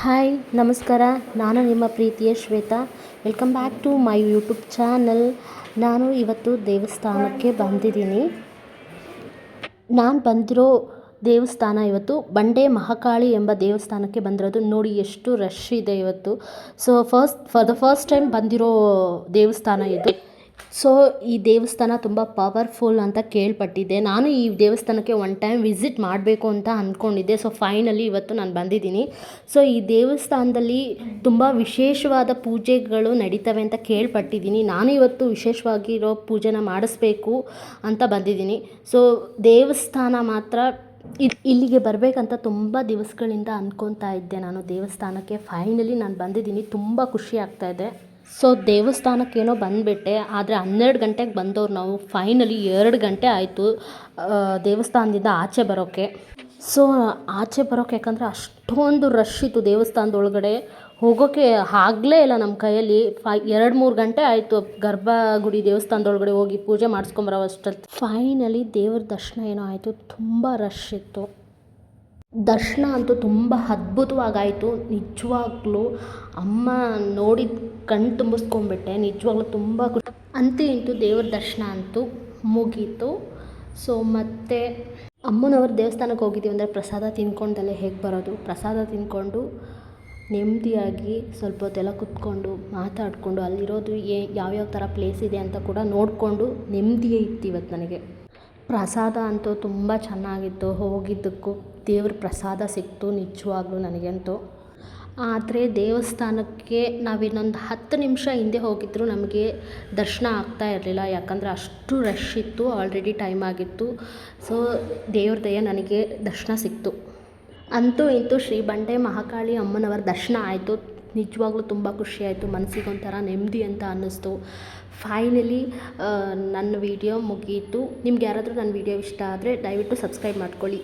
Hi ನಮಸ್ಕಾರ. ನಾನು ನಿಮ್ಮ ಪ್ರೀತಿಯ Shweta. Welcome back to my YouTube channel ನಾನು ಇವತ್ತು ದೇವಸ್ಥಾನಕ್ಕೆ ಬಂದಿದ್ದೀನಿ. ನಾನು ಬಂದಿರೋ ದೇವಸ್ಥಾನ ಇವತ್ತು ಬಂಡೆ ಮಹಾಕಾಳಿ ಎಂಬ ದೇವಸ್ಥಾನಕ್ಕೆ ಬಂದಿರೋದು. ನೋಡಿ, ಎಷ್ಟು ರಶ್ ಇದೆ ಇವತ್ತು. So first for the first time ಬಂದಿರೋ ದೇವಸ್ಥಾನ ಇದು. ಸೊ ಈ ದೇವಸ್ಥಾನ ತುಂಬ ಪವರ್ಫುಲ್ ಅಂತ ಕೇಳ್ಪಟ್ಟಿದ್ದೆ. ನಾನು ಈ ದೇವಸ್ಥಾನಕ್ಕೆ ಒನ್ ಟೈಮ್ ವಿಸಿಟ್ ಮಾಡಬೇಕು ಅಂತ ಅಂದ್ಕೊಂಡಿದ್ದೆ ಸೊ ಫೈನಲಿ ಇವತ್ತು ನಾನು ಬಂದಿದ್ದೀನಿ. ಸೊ ಈ ದೇವಸ್ಥಾನದಲ್ಲಿ ತುಂಬ ವಿಶೇಷವಾದ ಪೂಜೆಗಳು ನಡೀತವೆ ಅಂತ ಕೇಳ್ಪಟ್ಟಿದ್ದೀನಿ. ನಾನು ಇವತ್ತು ವಿಶೇಷವಾಗಿರೋ ಪೂಜೆನ ಮಾಡಿಸ್ಬೇಕು ಅಂತ ಬಂದಿದ್ದೀನಿ. ಸೊ ದೇವಸ್ಥಾನ ಮಾತ್ರ ಇಲ್- ಇಲ್ಲಿಗೆ ಬರಬೇಕಂತ ತುಂಬ ದಿವಸಗಳಿಂದ ಅಂದ್ಕೊತಾ ಇದ್ದೆ ನಾನು ದೇವಸ್ಥಾನಕ್ಕೆ. ಫೈನಲಿ ನಾನು ಬಂದಿದ್ದೀನಿ. ತುಂಬ ಖುಷಿ ಆಗ್ತಾಯಿದೆ ಸೊ ದೇವಸ್ಥಾನಕ್ಕೇನೋ ಬಂದುಬಿಟ್ಟೆ, ಆದರೆ ಹನ್ನೆರಡು ಗಂಟೆಗೆ ಬಂದವ್ರು ನಾವು. ಫೈನಲಿ ಎರಡು ಗಂಟೆ ಆಯಿತು ದೇವಸ್ಥಾನದಿಂದ ಆಚೆ ಬರೋಕ್ಕೆ ಸೊ ಆಚೆ ಬರೋಕ್ಕೆ ಯಾಕಂದರೆ ಅಷ್ಟೊಂದು ರಶ್ ಇತ್ತು ದೇವಸ್ಥಾನದೊಳಗಡೆ. ಹೋಗೋಕ್ಕೆ ಆಗಲೇ ಇಲ್ಲ ನಮ್ಮ ಕೈಯಲ್ಲಿ. ಫೈ ಎರಡು ಮೂರು ಗಂಟೆ ಆಯಿತು ಗರ್ಭಗುಡಿ ದೇವಸ್ಥಾನದೊಳಗಡೆ ಹೋಗಿ ಪೂಜೆ ಮಾಡಿಸ್ಕೊಂಬರೋ ಅಷ್ಟೊತ್ತು ಫೈನಲಿ ದೇವ್ರ ದರ್ಶನ ಏನೋ ಆಯಿತು, ತುಂಬ ರಶ್ ಇತ್ತು. ದರ್ಶನ ಅಂತೂ ತುಂಬ ಅದ್ಭುತವಾಗಾಯಿತು. ನಿಜವಾಗ್ಲೂ ಅಮ್ಮ ನೋಡಿದ ಕಣ್ಣು ತುಂಬಿಸ್ಕೊಂಡ್ಬಿಟ್ಟೆ. ನಿಜವಾಗ್ಲೂ ತುಂಬ ಅಂತೂ ಇಂತೂ ದೇವ್ರ ದರ್ಶನ ಅಂತೂ ಮುಗೀತು. ಸೊ ಮತ್ತು ಅಮ್ಮನವ್ರ ದೇವಸ್ಥಾನಕ್ಕೆ ಹೋಗಿದ್ದೀವಿ ಅಂದರೆ ಪ್ರಸಾದ ತಿನ್ಕೊಂಡಲ್ಲೇ ಹೇಗೆ ಬರೋದು? ಪ್ರಸಾದ ತಿನ್ಕೊಂಡು ನೆಮ್ಮದಿಯಾಗಿ ಸ್ವಲ್ಪ ಹೊತ್ತೆಲ್ಲ ಕುತ್ಕೊಂಡು ಮಾತಾಡಿಕೊಂಡು ಅಲ್ಲಿರೋದು ಏ ಯಾವ್ಯಾವ ಥರ ಪ್ಲೇಸ್ ಇದೆ ಅಂತ ಕೂಡ ನೋಡಿಕೊಂಡು ನೆಮ್ಮದಿಯೇ ಇತ್ತು ಇವತ್ತು ನನಗೆ. ಪ್ರಸಾದ ಅಂತೂ ತುಂಬ ಚೆನ್ನಾಗಿತ್ತು. ಹೋಗಿದ್ದಕ್ಕೂ ದೇವ್ರ ಪ್ರಸಾದ ಸಿಕ್ತು ನಿಜವಾಗ್ಲೂ ನನಗಂತೂ. ಆದರೆ ದೇವಸ್ಥಾನಕ್ಕೆ ನಾವು ಇನ್ನೊಂದು ಹತ್ತು ನಿಮಿಷ ಹಿಂದೆ ಹೋಗಿದ್ರು ನಮಗೆ ದರ್ಶನ ಆಗ್ತಾ ಇರಲಿಲ್ಲ. ಯಾಕಂದರೆ ಅಷ್ಟು ರಶ್ ಇತ್ತು ಆಲ್ರೆಡಿ ಟೈಮ್ ಆಗಿತ್ತು. ಸೊ ದೇವ್ರ ದಯ ನನಗೆ ದರ್ಶನ ಸಿಕ್ತು. ಅಂತೂ ಇಂತೂ ಶ್ರೀ ಬಂಡೆ ಮಹಾಕಾಳಿ ಅಮ್ಮನವರ ದರ್ಶನ ಆಯಿತು. ನಿಜವಾಗ್ಲೂ ತುಂಬ ಖುಷಿಯಾಯಿತು. ಆಯಿತು ಮನಸ್ಸಿಗೆ ಒಂಥರ ನೆಮ್ಮದಿ ಅಂತ ಅನ್ನಿಸ್ತು. ಫೈನಲಿ ನನ್ನ ವೀಡಿಯೋ ಮುಗೀತು. ನಿಮ್ಗೆ ಯಾರಾದರೂ ನನ್ನ ವೀಡಿಯೋ ಇಷ್ಟ ಆದರೆ ದಯವಿಟ್ಟು ಸಬ್ಸ್ಕ್ರೈಬ್ ಮಾಡ್ಕೊಳ್ಳಿ.